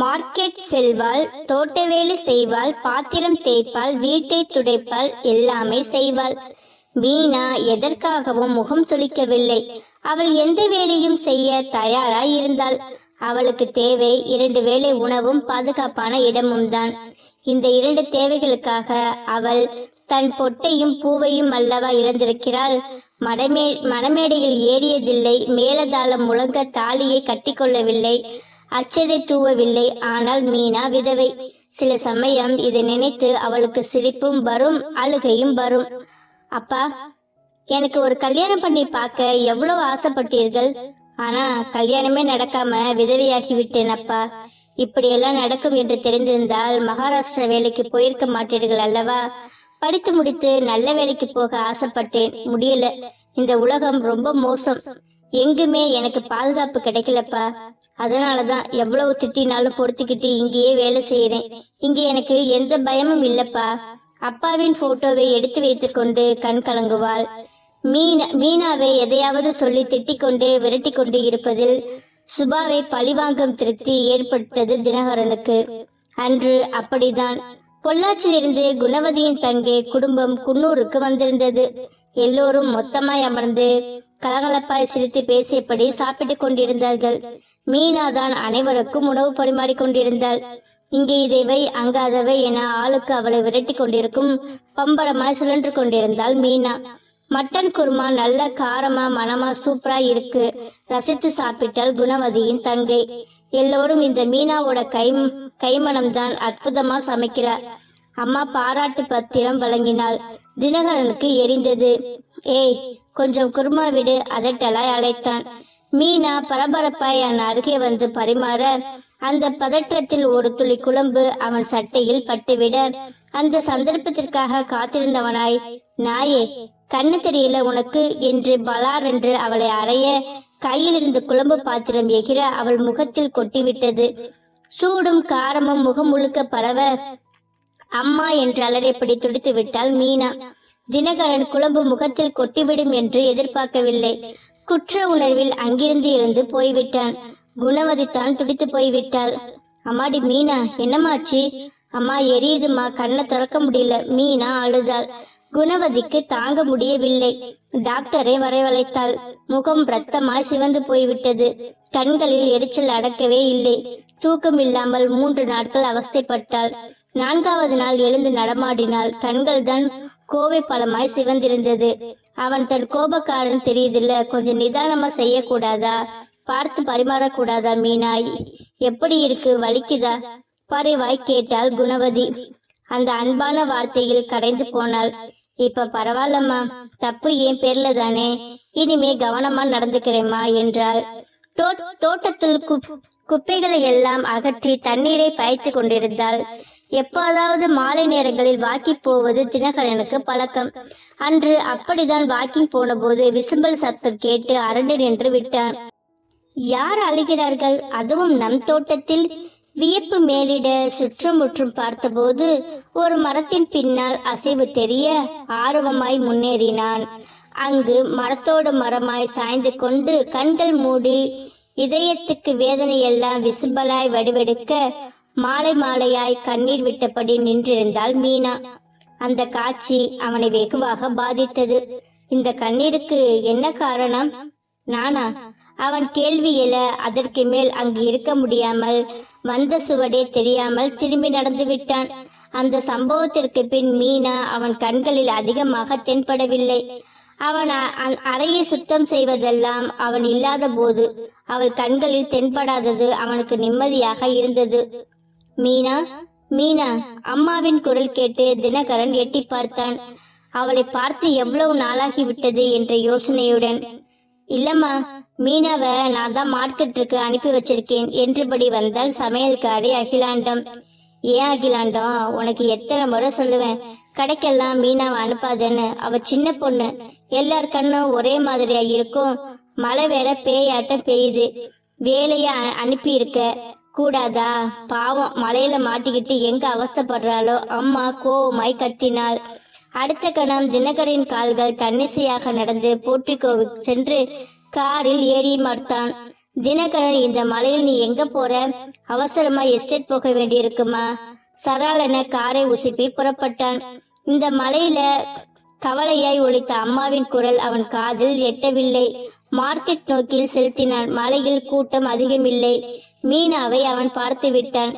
Market செல்வாள் தோட்ட வேலை செய்வாள் பாத்திரம் தேய்ப்பாள் வீட்டை துடைப்பாள் எல்லாமே செய்வாள். வீணா எதற்காகவும் முகம் சுளிக்கவில்லை. அவள் எந்த வேலையும் செய்ய தயாராய் இருந்தாள் அவளுக்கு தேவை இரண்டு வேளை உணவும் பாதுகாப்பான இடமும் தான் இந்த இரண்டு தேவைகளுக்காக அவள் தன் பொட்டையும் பூவையும் அல்லவா இழந்திருக்கிறாள். மடமே மணமேடையில் ஏறியதில்லை. மேலதாளம் முழங்க தாலியை கட்டிக்கொள்ளவில்லை. அச்சதை தூவவில்லை. ஆனால் மீனா விதவை. சில சமயம் இதை நினைத்து அவளுக்கு சிரிப்பும் வரும் அழுகையும் வரும். அப்பா எனக்கு ஒரு கல்யாணம் பண்ணி பார்க்க எவ்வளவு ஆசைப்பட்டீர்கள்? ஆனா கல்யாணமே நடக்காம விதவையாகி விட்டேன் அப்பா. இப்படியெல்லாம் நடக்கும் என்று தெரிந்திருந்தால் மகாராஷ்டிரா வேலைக்கு போயிருக்க மாட்டீர்கள் அல்லவா? படித்து முடித்து நல்ல வேலைக்கு போக ஆசைப்பட்டேன். முடியல. இந்த உலகம் ரொம்ப மோசம். எங்குமே எனக்கு பாதுகாப்பு கிடைக்கலப்பா. அதனாலதான் எவ்வளவு திட்டினாலும் பொறுத்துக்கிட்டு இங்கேயே வேலை செய்யறேன் இங்க எனக்கு எந்த பயமும் இல்லப்பா. அப்பாவின் போட்டோவை எடுத்து வைத்துக்கொண்டு கண் கலங்குவாள். மீனா மீனாவை எதையாவது சொல்லி திட்டிக் கொண்டு விரட்டி கொண்டு இருப்பதில் சுபாவை பழிவாங்கும் திருப்தி ஏற்பட்டது தினகரனுக்கு. அன்று அப்படிதான் பொள்ளாச்சியிலிருந்து குணவதியின் தங்கை குடும்பம் குன்னூருக்கு வந்திருந்தது. எல்லோரும் மொத்தமாய் அமர்ந்து கலகலப்பாய் சிரித்து பேசியபடி சாப்பிட்டுக் கொண்டிருந்தார்கள். மீனா தான் அனைவருக்கும் உணவு பரிமாறிக் கொண்டிருந்தாள். இங்கே இதைவை அங்கு அதவை என ஆளுக்கு அவளை விரட்டி கொண்டிருக்கும் பம்பரமாய் சுழன்று கொண்டிருந்தாள் மீனா. மட்டன் குருமா நல்ல காரமா மனமா சூப்பரா இருக்கு. ரசித்து சாப்பிட்டாள் குணவதியின் தங்கை. எல்லோரும் இந்த மீனாவோட கை கைமணம் தான் அற்புதமா சமைக்கிறார். அம்மா பாராட்டு பத்திரம் வழங்கினாள். தினகரனுக்கு எரிந்தது. ஏய் கொஞ்சம் குருமா விடு அதட்டலாய் அழைத்தான். மீனா பரபரப்பாய் அவன் அருகே வந்து பரிமாற அந்த பதற்றத்தில் ஒரு துளி குழம்பு அவன் சட்டையில் பட்டுவிட அந்த சந்தர்ப்பத்திற்காக காத்திருந்தவனாய் நாயே கண்ணு தெரியல உனக்கு? என்று பலார் என்று அவளை அறைய கையில் இருந்து குழம்பு பாத்திரம் எகிர அவள் முகத்தில் கொட்டிவிட்டது. சூடும் காரமும் முகம் முழுக்க பரவ அம்மா என்று அலறிப்படி துடித்து விட்டாள் மீனா. தினகரன் குழம்பு முகத்தில் கொட்டிவிடும் என்று எதிர்பார்க்கவில்லை. குற்ற உணர்வில் அங்கிருந்து எழுந்து போய்விட்டான். குணவதி தான் துடித்து போய்விட்டாள். அம்மாடி மீனா என்னமாச்சு அம்மா எரியுதுமா கண்ணை திறக்க முடியல. மீனா அழுதாள். குணவதிக்கு தாங்க முடியவில்லை. டாக்டரை வரவழைத்தாள். முகம் ரத்தமாய் சிவந்து போய்விட்டது. கண்களில் எரிச்சல் அடக்கவே இல்லை. தூக்கம் இல்லாமல் மூன்று நாட்கள் அவஸ்தைப்பட்டாள். நான்காவது நாள் எழுந்து நடமாடினாள். கண்கள் தான் கோவை பழமாய் சிவந்திருந்தது. அவன் தன் கோபக்காரன் தெரியுதில்ல. கொஞ்சம் நிதானமா செய்யக்கூடாதா? பார்த்து பரிமாறக்கூடாதா மீனாய்? எப்படி இருக்கு? வலிக்குதா? பறைவாய் கேட்டாள் குணவதி. அந்த அன்பான வார்த்தையில் கரைந்து போனாள். இப்ப பரவாயில்லம்மா. தப்பு ஏன் பேர்ல தானே. இனிமே கவனமா நடந்துக்கிறேம்மா என்றாள். தோட்டத்தில் குப்பைகளை எல்லாம் அகற்றி தண்ணீரை பாய்த்து கொண்டிருந்தாள். எப்போதாவது மாலை நேரங்களில் வாக்கிங் போவது தினகரனுக்கு பழக்கம். அன்று அப்படிதான் வாக்கிங் போனபோது விசும்பல் சத்தம் கேட்டு அரண்டு நின்று விட்டான். யார் அழுகிறார்கள்? அதுவும் நம் தோட்டத்தில். வியப்பு மேலிட சுற்றமுற்றும் பார்த்தபோது ஒரு மரத்தின் பின்னால் அசைவு தெரிய ஆர்வமாய் முன்னேறினான். அங்கு மரத்தோடு மரமாய் சாய்ந்து கொண்டு கண்கள் மூடி இதயத்துக்கு வேதனையெல்லாம் விசும்பலாய் வடிவெடுக்க மாலை மாலையாய் கண்ணீர் விட்டபடி நின்றிருந்தாள் மீனா. அந்த காட்சி அவனை வெகுவாக பாதித்தது. இந்த கண்ணீருக்கு என்ன காரணம்? நானா? அவன் கேள்வி எழ அதற்கு மேல் அங்கு இருக்க முடியாமல் வந்த சுவடே தெரியாமல் திரும்பி நடந்து விட்டான். அந்த சம்பவத்திற்கு பின் மீனா அவன் கண்களில் அதிகமாக தென்படவில்லை. அவன் அறையை சுத்தம் செய்வதெல்லாம் அவன் இல்லாத போது அவள் கண்களில் தென்படாதது அவனுக்கு நிம்மதியாக இருந்தது. மீனா மீனா அம்மாவின் குரல் கேட்டு தினகரன் எட்டி பார்த்தான். அவளை பார்த்து எவ்வளவு நாளாகி விட்டது என்ற யோசனையுடன் இல்லம்மா மீனாவை நான் தான் மார்க்கெட்டுக்கு அனுப்பி வச்சிருக்கேன் என்றபடி வந்தால் சமையல்காரி அகிலாண்டம். ஏன் அகிலாண்டம்? உனக்கு எத்தனை முறை சொல்லுவேன். கடைக்கெல்லாம் மீனாவை அனுப்பாதேன்னு. அவ சின்ன பொண்ணு. எல்லார் கண்ணும் ஒரே மாதிரியா இருக்கும். மழை வேற பேயாட்டம் பெய்யுது. வேலைய அனுப்பி இருக்க கூடாதா? பாவம் மலையில மாட்டிக்கிட்டு எங்க அவஸ்தப்படுறாளோ? அம்மா கோவமாய் கத்தினாள். அடுத்த கணம் தினகரின் கால்கள் தன்னிசையாக நடந்து போற்றிக்கோவுக்கு சென்று காரில் ஏறி மறுத்தான். தினகரன் இந்த மலையில் நீ எங்க போற? அவசரமா எஸ்டேட் போக வேண்டியிருக்குமா? சராலென காரை உசுப்பி புறப்பட்டான். இந்த மலையில கவலையாய் ஒழித்த அம்மாவின் குரல் அவன் காதில் எட்டவில்லை. மார்க்கெட் நோக்கில் செலுத்தினான். மலையில் கூட்டம் அதிகமில்லை. மீனாவை அவன் பார்த்து விட்டான்.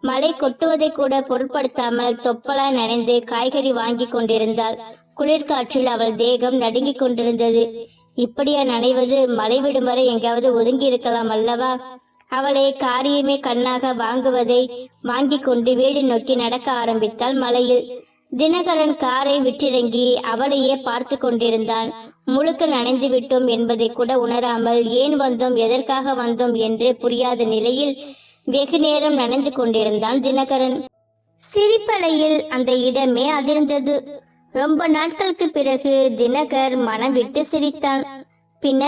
மழை கொட்டுவதை கூட பொருட்படுத்தாமல் தொப்பலாய் நனைந்து காய்கறி வாங்கி கொண்டிருந்தாள். குளிர்காற்றில் அவள் தேகம் நடுங்கிக் கொண்டிருந்தது. இப்படியா நனைவது? மழை விடும் வரை எங்காவது ஒதுங்கி இருக்கலாம் அல்லவா? அவளை காரியமே கண்ணாக வாங்குவதை வாங்கி கொண்டு வீடு நோக்கி நடக்க ஆரம்பித்தாள் மலையில். தினகரன் காரை விட்டிறங்கி அவளையே பார்த்து கொண்டிருந்தான். முழுக்க நனைந்து விட்டோம் என்பதை கூட உணராமல் ஏன் வந்தோம் எதற்காக வந்தோம் என்று புரியாத நிலையில் வெகு நேரம் நனைந்து கொண்டிருந்தான் தினகரன். சிரிப்பலையில் அந்த இடமே அதிர்ந்தது. ரொம்ப நாட்களுக்கு பிறகு தினகர் மனம் விட்டு சிரித்தான். பின்ன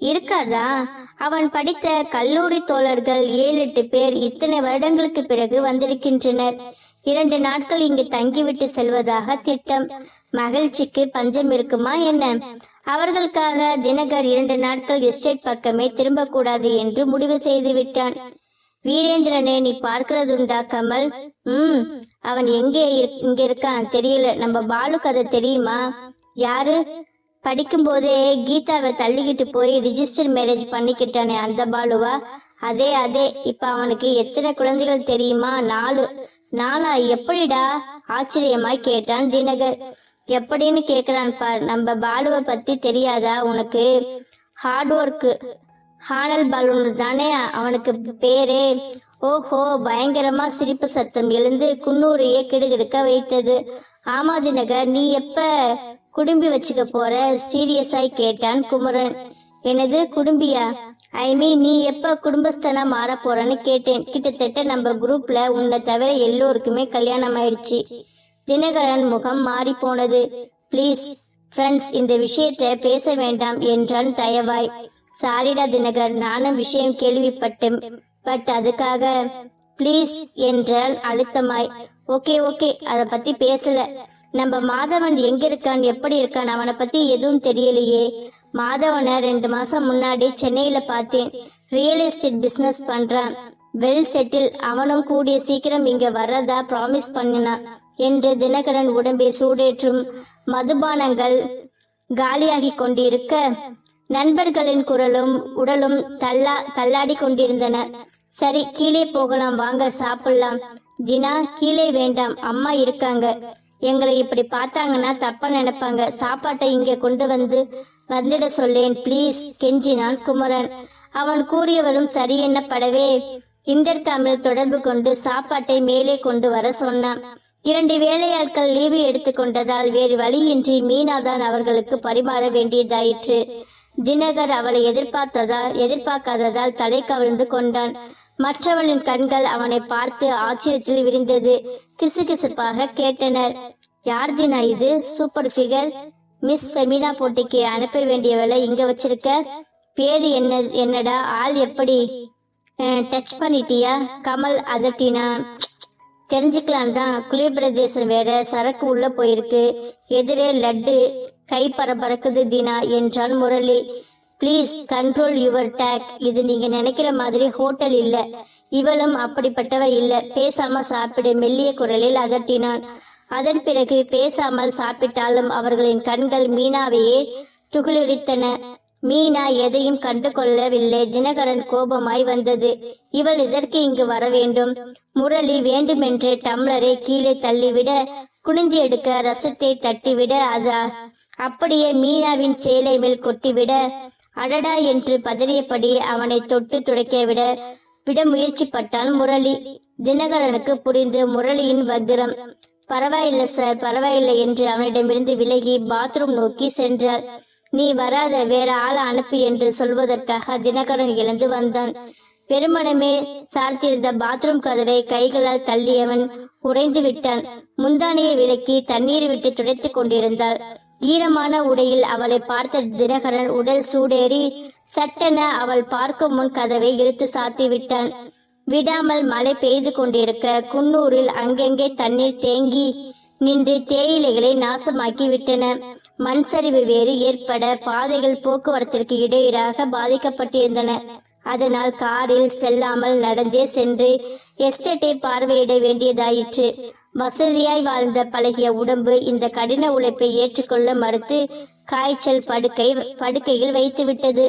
இருக்காதா? அவன் படித்த கல்லூரி தோழர்கள் ஏழு எட்டு பேர் இத்தனை வருடங்களுக்கு பிறகு வந்திருக்கின்றனர். இரண்டு நாட்கள் இங்கு தங்கிவிட்டு செல்வதாக திட்டம். மகிழ்ச்சிக்கு பஞ்சம் இருக்குமா என்ன? அவர்களுக்காக தினகர் இரண்டு நாட்கள் எஸ்டேட் பக்கமே திரும்பக்கூடாது என்று முடிவு செய்து விட்டான் வீரேந்திரனை நீ பார்க்கிறதுண்டா கமல்? ம் அவன் எங்கே இரு- இங்க இருக்கான் தெரியல. நம்ம பாலு கதை தெரியுமா? யாரு? படிக்கும் போதே கீதாவை தள்ளிக்கிட்டு போய் ரிஜிஸ்டர் மேரேஜ் பண்ணிக்கிட்டானே அந்த பாலுவா? அதே அதே. இப்ப அவனுக்கு எத்தனை குழந்தைகள் தெரியுமா? நாலு. நானா எப்படிடா ஆச்சரியமாய் கேட்டான் தினகர். எப்படின்னு கேக்குறான் பார் நம்ம பாலுவை பத்தி தெரியாதா உனக்கு? ஹார்ட் ஒர்க்கு ஹானல் பலூன் தானே அவனுக்கு பேரே. ஓஹோ பயங்கரமா சிரிப்பு சத்தம் எழுந்து குன்னூரையே கிடுகிடுக்க வைத்தது. ஆமா தினகர் நீ எப்ப குடும்பி வச்சுக்க போற? சீரியஸாய் கேட்டான் குமரன். எனது குடும்பியா? ஐ மீன் நீ எப்ப குடும்பஸ்தனா மாற போறன்னு கேட்டேன். கிட்டத்தட்ட நம்ம குரூப்ல உன்னை தவிர எல்லோருக்குமே கல்யாணம் ஆயிடுச்சு தினகரன் முகம் மாறி போனது. ப்ளீஸ் ஃப்ரெண்ட்ஸ் இந்த விஷயத்தை பேச வேண்டாம் என்றான் தயவாய். சாரிடா தினகர் நானும் விஷயம் கேள்விப்பட்டேன். பட் அதுக்காக ப்ளீஸ் என்றான் அழுத்தமாய். ஓகே ஓகே அதை பத்தி பேசல. நம்ம மாதவன் எங்க இருக்கான் எப்படி இருக்கான் அவனை பத்தி எதுவும் தெரியலையே. மாதவனை ரெண்டு மாசம் முன்னாடி சென்னையில பார்த்தேன். ரியல் எஸ்டேட் பிசினஸ் பண்றான். வெல் செட்டில் அவனும் கூடிய சீக்கிரம் இங்க வர்றதா ப்ராமிஸ் பண்ணினான். என்று தினகரன் உடம்பை சூடேற்றும் மதுபானங்கள் காலியாகி கொண்டிருக்க நண்பர்களின் குரலும் உடலும் தள்ளா தள்ளாடி கொண்டிருந்தன. சரி கீழே போகலாம். வாங்க சாப்பிடலாம். தினா கீழே வேண்டாம். அம்மா இருக்காங்க. எங்களை இப்படி பார்த்தாங்கன்னா தப்பா நினைப்பாங்க. சாப்பாட்டை இங்கே கொண்டு வந்து வந்துட சொல்லேன் ப்ளீஸ் கெஞ்சினான் குமரன். அவன் கூறியவளும் சரி என்னப்படவே. தமிழ் தொடர்பு கொண்டு சாப்பாட்டை மேலே கொண்டு வர சொன்னான். இரண்டு வேலையாட்கள் லீவு எடுத்துக்கொண்டதால் வேறு வழியின்றி மீனாதான் அவர்களுக்கு பரிமாற வேண்டியதாயிற்று. தினகர் அவளை எதிர்பார்த்ததால் எதிர்பார்க்காததால் தலை கவிழ்ந்து கொண்டான். மற்றவளின் கண்கள் அவனை பார்த்து ஆச்சரியத்தில் விரிந்தது. கிசுகிசுப்பாக கேட்டனர். யார் தினா இது? சூப்பர் ஃபிகர் மிஸ் ஃபெமினா போட்டிக்கு அனுப்ப வேண்டியவளை இங்க வச்சிருக்க? பேரு என்ன என்னடா ஆள் எப்படி? டச் பண்ணிட்டியா? கமல் அதட்டினா? தெரிஞ்சுக்கலாம் தான். குளிர் பிரதேசம் வேற சரக்கு உள்ள போயிருக்கு. எதிரே லட்டு கை பரபரக்குது தினா என்றான் Murali. Please control your take. இது நீங்க நினைக்கிற மாதிரி ஹோட்டல் இல்ல. இவளும் அப்படிப்பட்டவ இல்ல. பேசாம சாப்பிடு மெல்லிய குரலில் அதட்டினான். அதன் பிறகு பேசாமல் சாப்பிட்டாலும் அவர்களின் கண்கள் மீனாவையே துகளிடித்தன மீனா எதையும் கண்டு கொள்ளவில்லை தினகரன் கோபமாய் வந்தது. இவள் இதற்கு இங்கு வர வேண்டும் முரளி வேண்டுமென்றே டம்ளரை கீழே தள்ளிவிட குனிந்து எடுக்க ரசத்தை தட்டிவிட அது அப்படியே மீனாவின் சேலை மேல் கொட்டிவிட அடடா என்று பதறியபடி அவனை தொட்டு துடைக்க விட விட முயற்சிப்பட்டான் முரளி. தினகரனுக்கு புரிந்து முரளியின் வக்கிரம் பரவாயில்லை சார் பரவாயில்லை என்று அவனிடமிருந்து விலகி பாத்ரூம் நோக்கி சென்றார். நீ வராத வேற ஆளை அனுப்பு என்று சொல்வதற்காக தினகரன் எழுந்து வந்தான். பெருமனமே சார்த்திருந்த பாத்ரூம் கதவை கைகளால் தள்ளியவன் உறைந்து விட்டான். முந்தானையை விலக்கி தண்ணீர் விட்டு துடைத்துக் கொண்டிருந்தாள். ஈரமான உடையில் அவளை பார்த்த தினகரன் உடல் சூடேறி சட்டென அவள் பார்க்கும் முன் கதவை இழுத்து சாத்தி விட்டான் விடாமல் மழை பெய்து கொண்டிருக்க குன்னூரில் அங்கங்கே தண்ணீர் தேங்கி நின்று தேயிலைகளை நாசமாக்கி விட்டன. மண் சரிவு வேறு ஏற்பட பாதைகள் போக்குவரத்திற்கு இடையீடாக பாதிக்கப்பட்டிருந்தன. அதனால் காரில் செல்லாமல் நடந்தே சென்று எஸ்டேட்டை பார்வையிட வேண்டியதாயிற்று. வசதியாய் வாழ்ந்த பழகிய உடம்பு இந்த கடின உழைப்பை ஏற்றுக்கொள்ள மறுத்து காய்ச்சல் படுக்கை படுக்கையில் வைத்துவிட்டது.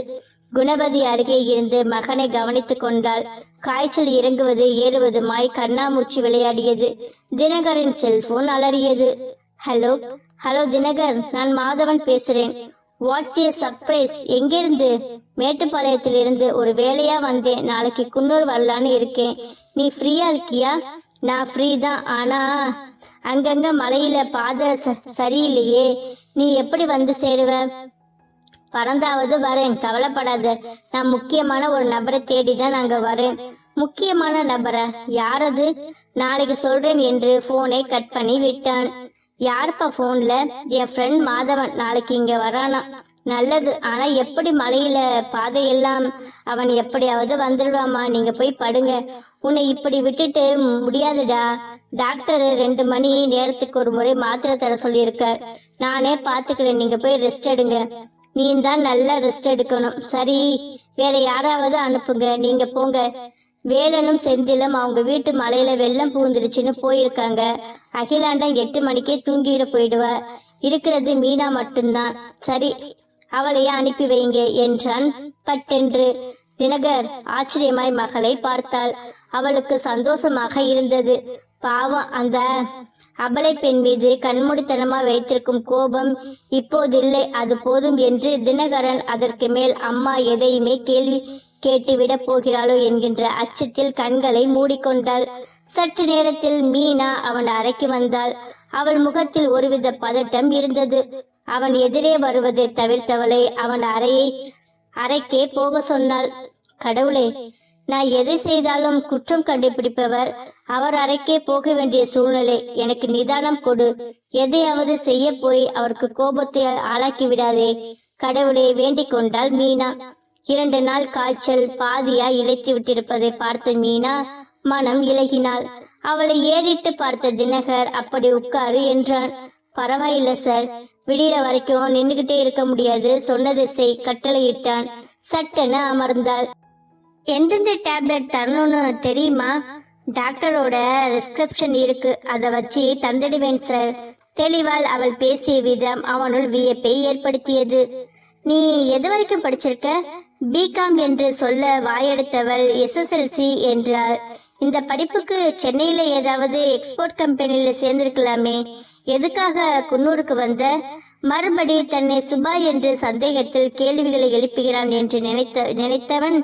குணபதி அருகே இருந்து மகனை கவனித்துக் கொண்டாள். காய்ச்சல் இறங்குவது ஏறுவதுமாய் கண்ணாமூச்சி விளையாடியது தினகரின் செல்போன் அலறியது. ஹலோ ஹலோ தினகர் நான் மாதவன் பேசுறேன். வாட் ஏ சர்ப்ரைஸ் எங்கிருந்து? மேட்டுப்பாளையத்தில் இருந்து ஒரு வேலையா வந்தேன். நாளைக்கு குன்னூர் வரலான்னு இருக்கேன். நீ ஃப்ரீயா இருக்கியா? நான் ஃப்ரீ தான். ஆனா அங்கங்க மலையில பாதை ச- சரியில்லையே. நீ எப்படி வந்து சேருவ? பறந்தாவது வரேன். கவலைப்படாத. நான் முக்கியமான ஒரு நபரை தேடி தான் அங்க வரேன். முக்கியமான நபரா? யாரது? நாளைக்கு சொல்றேன் என்று போனை கட் பண்ணி விட்டான். யாருப்பா போன்ல என் ஃப்ரெண்ட் மாதவன் நாளைக்கு இங்க வரானா? நல்லது. ஆனா எப்படி மலையில பாதையெல்லாம்? அவன் எப்படியாவது வந்துடுவாமா நீங்க போய் படுங்க. உன்னை இப்படி விட்டுட்டு முடியாதுடா. டாக்டர் ரெண்டு மணி நேரத்துக்கு ஒரு முறை மாத்திரை தர சொல்லியிருக்கார். நானே பாத்துக்கிறேன் நீங்க போய் ரெஸ்ட் எடுங்க. நீ தான் நல்லா ரெஸ்ட் எடுக்கணும். சரி வேற யாராவது அனுப்புங்க. நீங்க போங்க. வேலனும் செந்திலும் அவங்க வீட்டு மலையில வெள்ளம் பூந்துருச்சுன்னு போயிருக்காங்க. அகிலாண்டம் எட்டு மணிக்கே தூங்கிட போயிடுவா. இருக்கிறது மீனா மட்டும்தான். சரி அவளையே அனுப்பி வைங்க என்றான் பட்டென்று. தினகர் ஆச்சரியமாய் மகளை பார்த்தாள். அவளுக்கு சந்தோஷமாக இருந்தது. பாவம் அந்த அபலை பெண் மீது கண்மூடித்தனமா வைத்திருக்கும் கோபம் இப்போதில்லை அது போதும் என்று தினகரன் அதற்கு மேல் அம்மா எதையுமே கேள்வி கேட்டுவிட போகிறாளோ என்கின்ற அச்சத்தில் கண்களை மூடிக்கொண்டாள். சற்று நேரத்தில் மீனா அவன் அறைக்கு வந்தாள். அவள் முகத்தில் ஒருவித பதட்டம் இருந்தது. அவன் எதிரே வருவதை தவிர்த்தவளை அவன் அறையை அறைக்கே போக சொன்னாள். கடவுளே நான் எதை செய்தாலும் குற்றம் கண்டுபிடிப்பவர் அவர் அறைக்கே போக வேண்டிய சூழ்நிலை எனக்கு நிதானம் கொடு. எதையாவது செய்ய போய் அவருக்கு கோபத்தை ஆளாக்கி விடாதே. கடவுளை வேண்டிக் கொண்டாள் மீனா. இரண்டு நாள் காய்ச்சல் பாதியா இழைத்து விட்டிருப்பதை பார்த்த மீனா மனம் இலகினாள். அவளை ஏறிட்டு பார்த்த தினகர் அப்படி உட்காரு என்றான். பரவாயில்ல சார். விடியிற வரைக்கும் நின்னுகிட்டே இருக்க முடியாது. சொன்னதை செய் கட்டளையிட்டான். சட்டென அமர்ந்தாள். எந்தெந்த டேப்லெட் தரணும்னு தெரியுமா? டாக்டரோட ரெஸ்கிரிப்ஷன் இருக்கு. அதை வச்சு தந்திடுவேன் சார் தெளிவால் அவள் பேசிய விதம் அவனுள் வியப்பை ஏற்படுத்தியது. நீ எது வரைக்கும் படிச்சிருக்க? பிகாம் என்று சொல்ல வாயெடுத்தவள் எஸ்எஸ்எல்சி என்றாள். இந்த படிப்புக்கு சென்னையில ஏதாவது எக்ஸ்போர்ட் கம்பெனியில சேர்ந்திருக்கலாமே. எதுக்காக குன்னூருக்கு வந்த? மறுபடி தன்னை சுபா என்று சந்தேகத்தில் கேள்விகளை எழுப்புகிறான் என்று நினைத்த நினைத்தவன்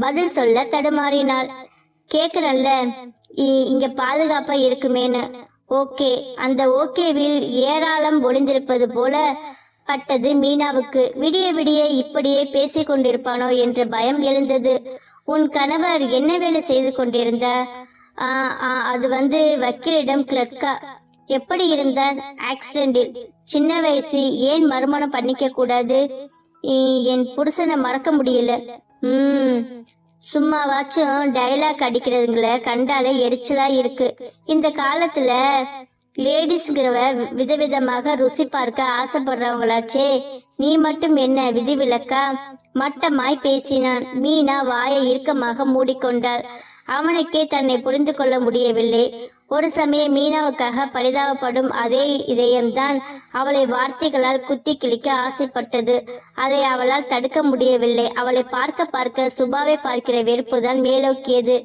பதில் சொல்ல தடுமாறினாள். கேக்குறல்ல இ- இங்க பாதுகாப்பா இருக்குமேன்னு. ஓகே அந்த ஓகேவில் ஏராளம் ஒளிந்திருப்பது போல பட்டது மீனாவுக்கு. விடிய விடிய இப்படியே பேசிக் கொண்டிருப்பானோ என்ற பயம் எழுந்தது. உன் கணவர் என்ன வேலை செய்து கொண்டிருந்த அது வந்து வக்கீலிடம் கிளர்க்கா எப்படி இருந்தார் ஆக்சிடென்டில் சின்ன வயசு ஏன் மறுமணம் பண்ணிக்க கூடாது? என் புருஷனை மறக்க முடியல. ம். சும்மாவாச்சும் டயலாக் அடிக்கிறதுங்கள கண்டாலே எரிச்சலா இருக்கு. இந்த காலத்துல லேடிஸ்ங்கிறவ விதவிதமாக ருசி பார்க்க ஆசைப்படுறவங்களாச்சே. நீ மட்டும் என்ன விதிவிலக்கா? மட்டமாய் பேசினான். மீனா வாயை இறுக்கமாக மூடிக்கொண்டாள். அவனுக்கே தன்னை புரிந்து கொள்ள முடியவில்லை. ஒரு சமயம் மீனாவுக்காக பரிதாபப்படும் அதே இதயம்தான் அவளை வார்த்தைகளால் குத்தி கிழிக்க ஆசைப்பட்டது. அதை அவளால் தடுக்க முடியவில்லை. அவளை பார்க்க பார்க்க சுபாவை பார்க்கிற வெறுப்புதான் மேலோக்கியது.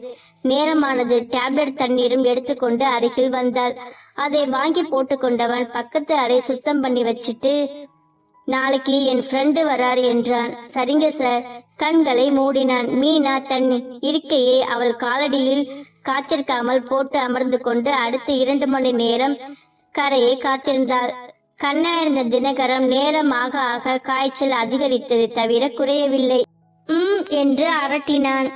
நேரமானது. டேப்லெட் தண்ணீரும் எடுத்துக்கொண்டு அருகில் வந்தாள். அதை வாங்கி போட்டுக்கொண்டவன் பக்கத்து அறை சுத்தம் பண்ணி வச்சிட்டு நாளைக்கு என் ஃப்ரெண்டு வரார் என்றான். சரிங்க சார் கண்களை மூடினான். மீனா தன் இருக்கையை அவள் காலடியில் காத்திருக்காமல் போட்டு அமர்ந்து கொண்டு அடுத்த இரண்டு மணி நேரம் கரையை காத்திருந்தாள் கண்ணாயிருந்த தினகரம் நேரம் ஆக ஆக காய்ச்சல் அதிகரித்தது தவிர குறையவில்லை. உம் என்று அரட்டினான்.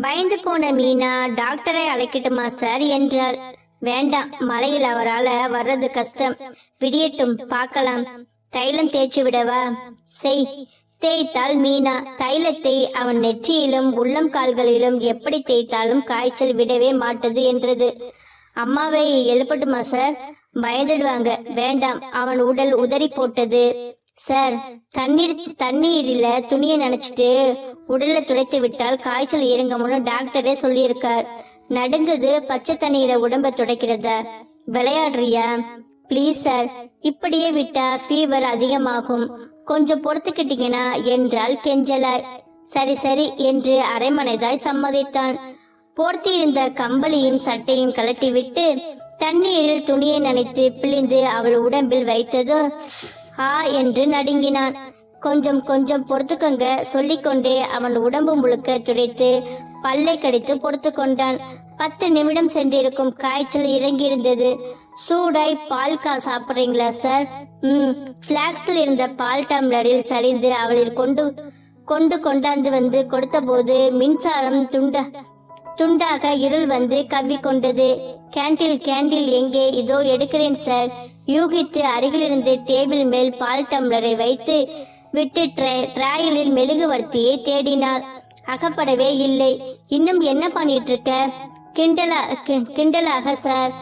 பயந்து போன மீனா டாக்டரை அழைக்கட்டுமா சார்? என்றாள். வேண்டாம் மழையில் அவரால வர்றது கஷ்டம். விடியட்டும் பார்க்கலாம். தைலம் தேய்ச்சி விடவா? செய் தேய்த்தாள் மீனா. தைலத்தை அவன் நெற்றியிலும் உள்ளம் கால்களிலும் எப்படி தேய்த்தாலும் காய்ச்சல் விடவே மாட்டது என்றது. அம்மாவை எழுப்பட்டுமா சார்? பயந்துடுவாங்க. வேண்டாம் அவன் உடல் உதறி போட்டது. சார் தண்ணீர் தண்ணீரில துணியை நினைச்சிட்டு உடல்ல துடைத்து விட்டால் காய்ச்சல் இறங்கும்னு டாக்டரே சொல்லியிருக்கார். நடுங்குது பச்சை தண்ணியில உடம்ப துடைக்கிறதா? விளையாடுறியா? Please sir. இப்படியே விட்டா ஃபீவர் அதிகமாகும். கொஞ்சம் பொறுத்துக்கிட்டீங்கன்னா என்றால் கெஞ்சலாய் சரி சரி என்று அரைமனைதாய் சம்மதித்தான். போர்த்தியிருந்த கம்பளியும் சட்டையும் கலட்டிவிட்டு தண்ணீரில் துணியை நனைத்து பிழிந்து அவள் உடம்பில் வைத்ததோ ஆ என்று நடுங்கினான். கொஞ்சம் கொஞ்சம் பொறுத்துக்கங்க சொல்லிக்கொண்டே அவன் உடம்பு முழுக்க துடைத்து பல்லை கடித்து பொறுத்து கொண்டான் பத்து நிமிடம் சென்றிருக்கும் காய்ச்சல் இறங்கியிருந்தது. சூடாய் பால் கா சாப்பிட்றீங்களா சார் ம். ஃப்ளாக்ஸில் இருந்த பால் டம்ளரில் சரிந்து அவளில் கொண்டு கொண்டு கொண்டாந்து வந்து கொடுத்தபோது மின்சாரம் துண்ட துண்டாக இருள் வந்து கவ்விக்கொண்டது. கேண்டில் கேண்டில் எங்கே? இதோ எடுக்கிறேன் சார் யூகித்து அருகிலிருந்து டேபிள் மேல் பால் டம்ளரை வைத்து விட்டு ட்ராயலில் மெழுகுவர்த்தியை தேடினார். அகப்படவே இல்லை. இன்னும் என்ன பண்ணிட்டு இருக்க? கிண்டலா கிண்டலாக சார்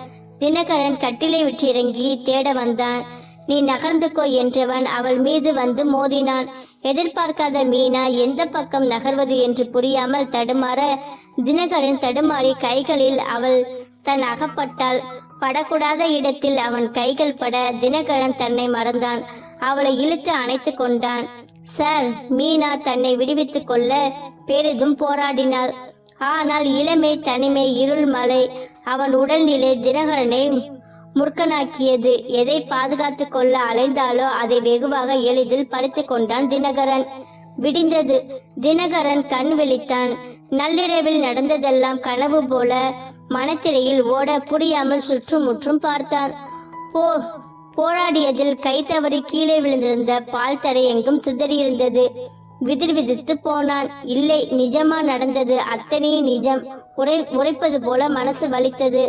தினகரன் கட்டிலை விட்டு இறங்கி தேட வந்தான். நீ நகர்ந்துக்கோ என்றவன் அவள் மீது வந்து மோதினான். எதிர்பார்க்காத மீனா எந்த பக்கம் நகர்வது என்று புரியாமல் தடுமாற தினகரன் தடுமாறி கைகளில் அவள் தன் அகப்பட்டால் படக்கூடாத இடத்தில் அவன் கைகள் பட தினகரன் தன்னை மறந்தான். அவளை இழுத்து அணைத்து கொண்டான். சார் மீனா தன்னை விடுவித்துக் கொள்ள பெரிதும் போராடினாள். ஆனால் இளமை தனிமை இருள் மலை. அவன் உடல்நிலை தினகரனை முற்கனாக்கியது எதை பாதுகாத்து கொள்ள அலைந்தாலோ அதை வெகுவாக எளிதில் படித்து கொண்டான் தினகரன். விடிந்தது. தினகரன் கண் விழித்தான். நள்ளிரவில் நடந்ததெல்லாம் கனவு போல மனத்திரையில் ஓட புரியாமல் சுற்றுமுற்றும் பார்த்தான். போ போராடியதில் கை தவறி கீழே விழுந்திருந்த பால் தரை எங்கும் சிதறியிருந்தது. விதிர் விதித்து போனான். இல்லை நிஜமா நடந்தது அத்தனையும் நிஜம். உரை உரைப்பது போல மனசு வலித்தது.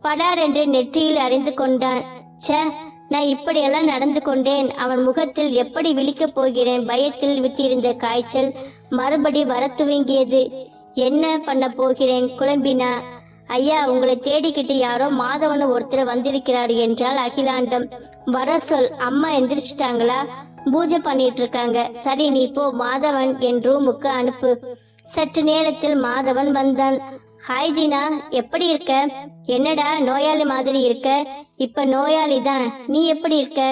படார் என்று நெற்றியில் அறிந்து கொண்டான். ச்சே நான் இப்படியெல்லாம் நடந்து கொண்டேன். அவன் முகத்தில் எப்படி விழிக்கப் போகிறேன்? பயத்தில் விட்டிருந்த காய்ச்சல் மறுபடி வர துவங்கியது என்ன பண்ண போகிறேன்? குழம்பினா. ஐயா உங்களை தேடிக்கிட்டு யாரோ மாதவன் ஒருத்தர் வந்திருக்கிறார் என்றால் அகிலாண்டம். வர சொல் அம்மா எந்திரிச்சிட்டாங்களா? பூஜை பண்ணிட்டு இருக்காங்க சரி நீ போ மாதவன் என் ரூமுக்கு அனுப்பு. சற்று நேரத்தில் மாதவன் வந்தான். ஹாய் தீனா எப்படி இருக்க? என்னடா நோயாளி மாதிரி இருக்க? இப்ப நோயாளி தான். நீ எப்படி இருக்க?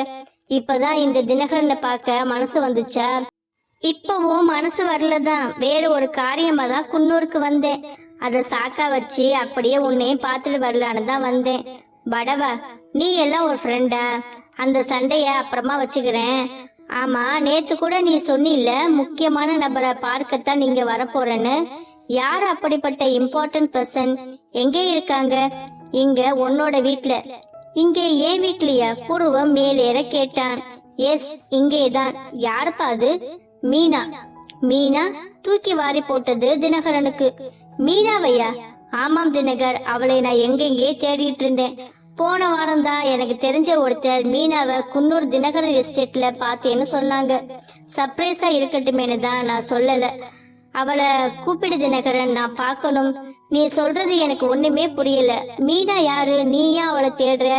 இப்பதான் இந்த தினகரனை பார்க்க மனசு வந்துச்சா? இப்பவும் மனசு வரலதான். வேற ஒரு காரியமா தான் குன்னூருக்கு வந்தேன். அத சாக்கா வச்சு அப்படியே உன்னையும் பார்த்துட்டு வரலான்னு தான் வந்தேன். படவா நீ எல்லாம் ஒரு ஃப்ரெண்டா அந்த சண்டைய அப்புறமா வச்சுக்கிறேன். ஆமா நேத்து கூட நீ சொன்னில்ல முக்கியமான நபரை பார்க்கத்தான் நீங்க வரப்போறேன்னு. யார் அப்படிப்பட்ட இம்பார்ட்டன்ட் பர்சன் எங்கே இருக்காங்க? இங்க உன்னோட வீட்ல. இங்கே ஏன் வீட்லயா? புருவம் மேலேற கேட்டான். எஸ் இங்கேதான். யாருப்பா அது? மீனா. மீனா தூக்கி வாரி போட்டது தினகரனுக்கு. மீனாவையா? ஆமாம் தினகர் அவளை நான் எங்கெங்கே தேடிட்டு இருந்தேன். போன வாரம் தான் எனக்கு தெரிஞ்ச ஒருத்தர் மீனாவை குன்னூர் தினகரன் எஸ்டேட்ல பார்த்தேன்னு சொன்னாங்க. சர்ப்ரைஸா இருக்கட்டுமேனு தான் நான் சொல்லல. அவளை கூப்பிடு தினகரன் நான் பார்க்கணும். நீ சொல்றது எனக்கு ஒண்ணுமே புரியல. மீனா யாரு? நீயா அவளை தேடுற?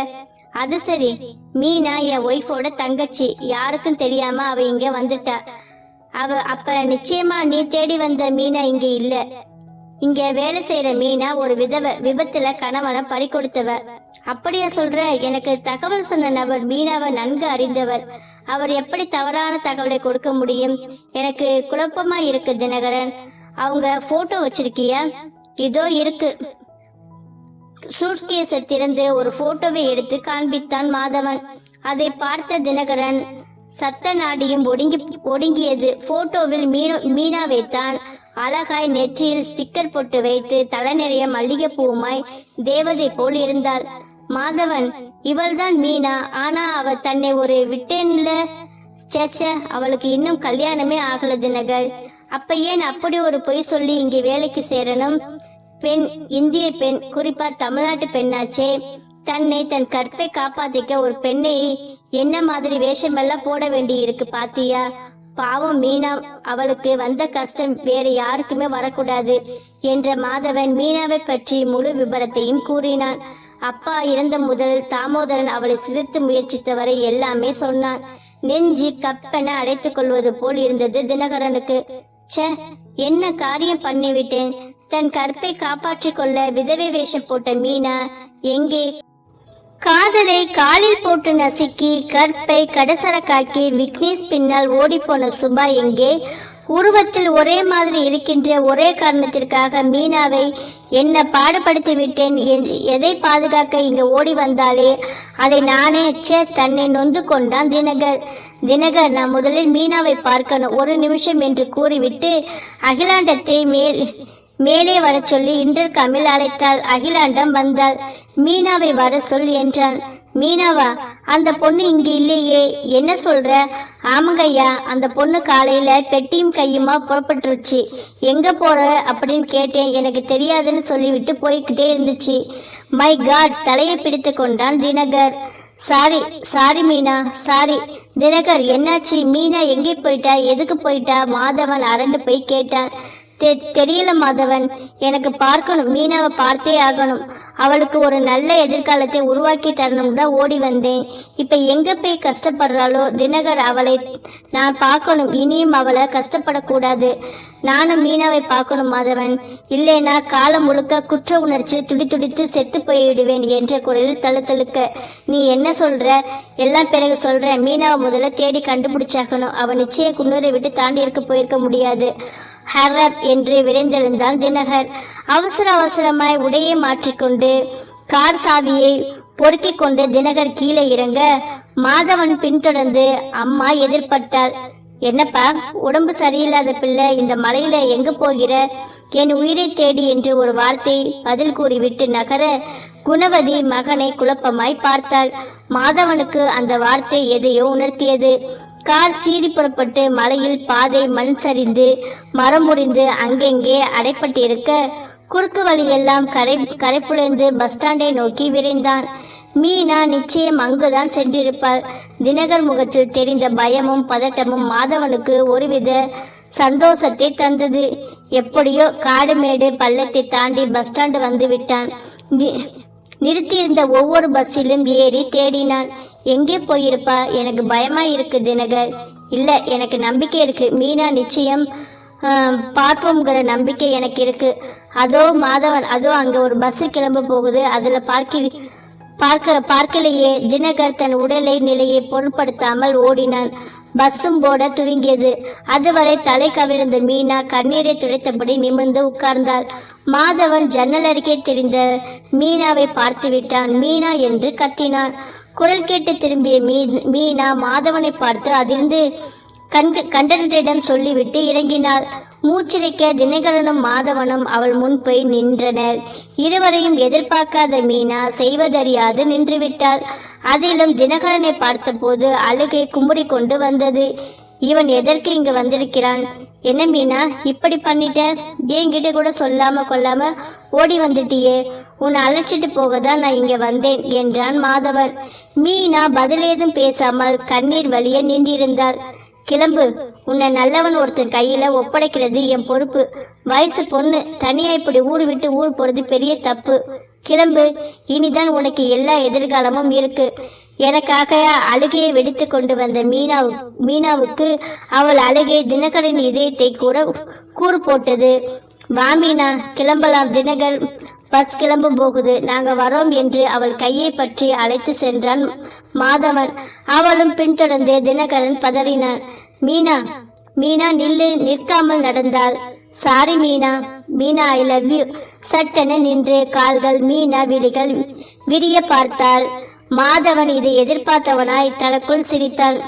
அது சரி. மீனா என் ஒய்ஃபோட தங்கச்சி. யாருக்கும் தெரியாம அவ இங்க வந்துட்டா. அவ அப்ப நிச்சயமா நீ தேடி வந்த மீனா இங்க இல்ல. இங்க வேலை செய்யற மீனா ஒரு விதவ விபத்துல கணவனை பறி கொடுத்தவ. அப்படியா சொல்ற? எனக்கு தகவல் சொன்ன நபர் மீனாவை நன்கு அறிந்தவர். அவர் எப்படி தவறான தகவலை கொடுக்க முடியும்? எனக்கு குழப்பமா இருக்கு தினகரன். அவங்க போட்டோ வச்சிருக்கியா? இதோ இருக்கு. சூட்கேஸை திறந்து ஒரு போட்டோவை எடுத்து காண்பித்தான் மாதவன். அதை பார்த்த தினகரன் சத்த நாடியும் ஒடுங்கி ஒடுங்கியது. போட்டோவில் மீனோ மீனாவை தான் அழகாய் நெற்றியில் ஸ்டிக்கர் போட்டு வைத்து தலை நிறைய மல்லிகைப்பூவுமாய் தேவதை போல் இருந்தாள். மாதவன் இவள்தான் மீனா. ஆனா அவ தன்னை ஒரு விட்டேன்ல. சேச்ச அவளுக்கு இன்னும் கல்யாணமே ஆகல தினகர். அப்ப ஏன் அப்படி ஒரு பொய் சொல்லி இங்கே வேலைக்கு சேரணும்? பெண் இந்திய பெண் குறிப்பா தமிழ்நாட்டு பெண்ணாச்சே. தன்னை தன் கற்பை காப்பாத்திக்க ஒரு பெண்ணை என்ன மாதிரி வேஷமெல்லாம் போட வேண்டி இருக்கு பாத்தியா? பாவம் மீனா அவளுக்கு வந்த கஷ்டம் வேற யாருக்குமே வரக்கூடாது என்ற மாதவன் மீனாவை பற்றி முழு விபரத்தையும் கூறினான். அப்பா இறந்த முதல் தாமோதரன் அவளை சிரித்து முயற்சித்தவரை எல்லாமே சொன்னான். நெஞ்சு கப்பென அடைத்துக் கொள்வது போல் இருந்தது தினகரனுக்கு. ச்சே என்ன காரியம் பண்ணிவிட்டேன்? தன் கற்பை காப்பாற்றிக் கொள்ள விதவை வேஷம் போட்ட மீனா எங்கே? காதலை காலில் போட்டு நசுக்கி கற்பை கடசரக்காக்கி விக்னேஷ் பின்னால் ஓடிப்போன சுபா எங்கே? உருவத்தில் ஒரே மாதிரி இருக்கின்ற ஒரே காரணத்திற்காக மீனாவை என்ன பாடுபடுத்தி விட்டேன் எதை பாதுகாக்க இங்கு ஓடி வந்தாலே அதை நானே சே தன்னை நொந்து கொண்டான் தினகர். தினகர் நான் முதலில் மீனாவை பார்க்கணும். ஒரு நிமிஷம் என்று கூறிவிட்டு அகிலாண்டத்தை மேல் மேலே வரச் சொல்லி இன்டர்காமில் அழைத்தாள். அகிலாண்டம் வந்தாள். மீனாவை வர சொல் என்றான். மீனாவா அந்த பொண்ணு இங்க இல்லையே. என்ன சொல்ற? ஆமாங்கய்யா அந்த பொண்ணு காலையில பெட்டியும் கையுமா புறப்பட்டுருச்சு. எங்க போற? அப்படின்னு கேட்டேன். எனக்கு தெரியாதுன்னு சொல்லிவிட்டு போய்கிட்டே இருந்துச்சு. மை காட் தலையை பிடித்து கொண்டான் Dinakar. Sorry sorry Meena sorry Dinakar என்னாச்சு? மீனா எங்கே போயிட்டா? எதுக்கு போயிட்டா? மாதவன் அரண்டு போய் கேட்டான். தெ- தெரியல மாதவன். எனக்கு பார்க்கணும் மீனாவை பார்த்தே ஆகணும். அவளுக்கு ஒரு நல்ல எதிர்காலத்தை உருவாக்கி தரணும் தான் ஓடி வந்தேன். இப்ப எங்க போய் கஷ்டப்படுறாளோ? தினகர் அவளை நான் பார்க்கணும் இனியும் அவளை கஷ்டப்படக்கூடாது. நானும் மீனாவை பார்க்கணும் மாதவன். இல்லைனா காலம் முழுக்க குற்ற உணர்ச்சி துடி துடித்து செத்து போய்விடுவேன் என்ற குரலில் தழுத்தழுக்க நீ என்ன சொல்ற? எல்லாம் பிறகு சொல்ற மீனாவை முதல்ல தேடி கண்டுபிடிச்சாகணும். அவன் நிச்சய குன்னூரை விட்டு தாண்டி இருக்க போயிருக்க முடியாது. ஹரப் என்று விரைந்தெழுந்தான் தினகர். அவசர அவசரமாய் உடையை மாற்றிக்கொண்டு கார் சாவியை பொறுக்கிக் கொண்டு தினகர் கீழே இறங்க மாதவன் பின்தொடர்ந்து அம்மா எதிர்பட்டாள் என்னப்பா உடம்பு சரியில்லாத பிள்ளை இந்த மலையில எங்க போகிற? என் உயிரை தேடி என்று ஒரு வார்த்தை பதில் கூறிவிட்டு நகர குணவதி மகனை குழப்பமாய் பார்த்தாள். மாதவனுக்கு அந்த வார்த்தை எதையோ உணர்த்தியது. கார் சீறி புறப்பட்டு மலையில் பாதை மண் சரிந்து மரம் முறிந்து அங்கெங்கே அடைப்பட்டிருக்க குறுக்கு வழியெல்லாம் கரை கரைப்புழைந்து பஸ் ஸ்டாண்டை நோக்கி விரைந்தான். மீனா நிச்சயம் அங்குதான் சென்றிருப்பாள். தினகர் முகத்தில் தெரிந்த பயமும் பதட்டமும் மாதவனுக்கு ஒருவித சந்தோஷத்தை தந்தது. எப்படியோ காடு மேடு பள்ளத்தை தாண்டி பஸ் ஸ்டாண்டு வந்து விட்டான். நிறுத்தியிருந்த ஒவ்வொரு பஸ்ஸிலும் ஏறி தேடினான் எங்கே போயிருப்பா? எனக்கு பயமா இருக்கு தினகர். இல்ல எனக்கு நம்பிக்கை இருக்கு. மீனா நிச்சயம் பார்ப்போங்கிற நம்பிக்கை எனக்கு இருக்கு. அதோ மாதவன் அதோ அங்க ஒரு பஸ் கிளம்ப போகுது. அதுல பார்க்க பார்க்கிற பார்க்கலையே. தினகர் தன் உடலை நிலையை பொருட்படுத்தாமல் ஓடினான். பஸ்ஸும் போட துவங்கியது. அதுவரை தலை கவிழ்ந்த மீனா கண்ணீரை துடைத்தபடி நிமிர்ந்து உட்கார்ந்தாள். மாதவன் ஜன்னல் அருகே தெரிந்த மீனாவை பார்த்து விட்டான் மீனா என்று கத்தினான். குரல் கேட்டு திரும்பிய மீ மீனா மாதவனை பார்த்து அதிர்ந்து கண்ட கண்டனிடம் சொல்லிவிட்டு இறங்கினாள். மூச்சிறைக்க தினகரனும் மாதவனும் அவள் முன் போய் நின்றனர். இருவரையும் எதிர்பார்க்காத மீனா செய்வதறியாது நின்றுவிட்டாள். அதிலும் தினகரனை பார்த்தபோது அழுகை கும்படி கொண்டு வந்தது. இவன் எதற்கு இங்கு வந்திருக்கிறான்? என்ன மீனா இப்படி பண்ணிட்ட? என்கிட்ட கூட சொல்லாம கொள்ளாம ஓடி வந்துட்டியே? உன்னை அழைச்சிட்டு போக தான் நான் இங்க வந்தேன் என்றான் மாதவன். மீனா பதிலேதும் பேசாமல் கண்ணீர் வழிய நின்றிருந்தாள். கிளம்பு. உன்னை நல்லவன் ஒருத்தன் கையில ஒப்படைக்கிறது என் பொறுப்பு. வயசு பொண்ணு தனியா இப்படி ஊர் விட்டு ஊர் போறது பெரிய தப்பு. கிளம்பு. இனிதான் உனக்கு எல்லா எதிர்காலமும் இருக்கு. எனக்காக அழுகையை வெடித்து கொண்டு வந்த மீனாவு மீனாவுக்கு அவள் அழுகை தினகரின் இதயத்தை கூட கூறு போட்டது. வா மீனா. கிளம்பலாம். தினகர் பஸ் கிளம்ப போகுது. நாங்க வரோம் என்று அவள் கையை பற்றி அழைத்து சென்றான் மாதவன். அவளும் பின்தொடர்ந்து தினகரன் பதறினான். மீனா மீனா நில்லு. நிற்காமல் நடந்தாள் sorry Meena. Meena I love you சட்டென நின்று கால்கள் மீனா விழிகள் விரிய பார்த்தாள். மாதவன் இதை எதிர்பார்த்தவனாய் தனக்குள் சிரித்தான்.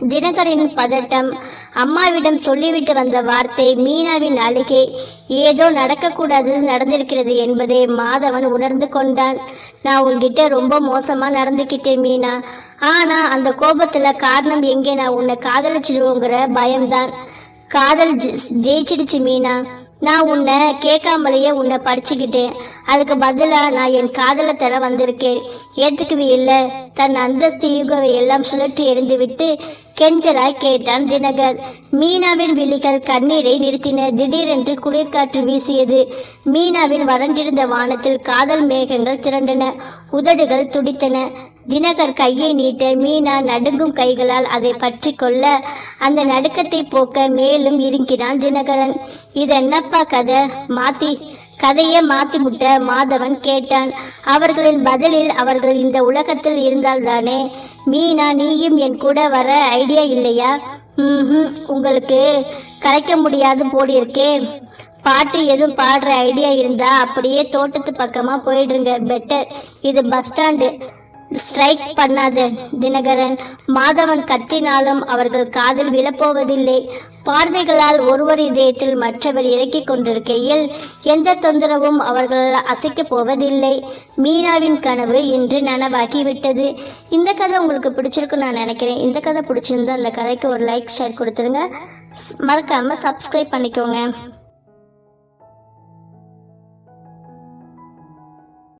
தினகரின் பதட்டம் அம்மாவிடம் சொல்லிவிட்டு வந்த வார்த்தை மீனாவின் அழுகை ஏதோ நடக்கக்கூடாது நடந்திருக்கிறது என்பதை மாதவன் உணர்ந்து கொண்டான். நான் உன்கிட்ட ரொம்ப மோசமா நடந்துக்கிட்டேன் மீனா. ஆனா அந்த கோபத்துல காரணம் எங்கே? நான் உன்னை காதலிச்சிடுவோங்கிற பயம்தான். காதல் ஜெ- ஜெயிச்சிடுச்சு மீனா. நான் உன்னை கேட்காமலேயே உன்னை படிச்சுக்கிட்டேன். அதுக்கு பதிலா நான் என் காதலை தர வந்திருக்கேன். ஏத்துக்கவே இல்லை. தன் அந்தஸ்து யுகவை எல்லாம் சுழற்றி எறிந்து விட்டு கெஞ்சலாய் கேட்டான் தினகர். மீனாவின் விழிகள் கண்ணீரை நிறுத்தின திடீரென்று குளிர்காற்று வீசியது. மீனாவின் வறண்டிருந்த வானத்தில் காதல் மேகங்கள் திரண்டன. உதடுகள் துடித்தன. தினகர் கையை நீட்ட மீனா நடுங்கும் கைகளால் அதை பற்றி கொள்ள அந்த நடுக்கத்தை போக்க மேலும் இறுங்கினான் தினகரன். இது என்னப்பா கதை? மாத்தி கதையை மாத்தி முட்ட மாதவன் கேட்டான். அவர்களின் பதிலில் அவர்கள் இந்த உலகத்தில் இருந்தால்தானே மீனா நீயும் என் கூட வர ஐடியா இல்லையா? ம் உங்களுக்கு கலைக்க முடியாது போலிருக்கே. பாட்டு எதுவும் பாடுற ஐடியா இருந்தா அப்படியே தோட்டத்து பக்கமா போயிடுங்க பெட்டர். இது பஸ் ஸ்டாண்டு. ஸ்ட்ரைக் பண்ணாத. தினகரன் மாதவன் கத்தினாலும் அவர்கள் காதில் விழப்போவதில்லை. பார்வைகளால் ஒருவர் இதயத்தில் மற்றவர் இறக்கிக் கொண்டிருக்கையில் எந்த தொந்தரவும் அவர்கள் அசைக்கப் போவதில்லை. மீனாவின் கனவு இன்று நனவாகிவிட்டது. இந்த கதை உங்களுக்கு பிடிச்சிருக்குன்னு நான் நினைக்கிறேன். இந்த கதை பிடிச்சிருந்தா அந்த கதைக்கு ஒரு லைக் ஷேர் கொடுத்துருங்க. மறக்காம சப்ஸ்கிரைப் பண்ணிக்கோங்க.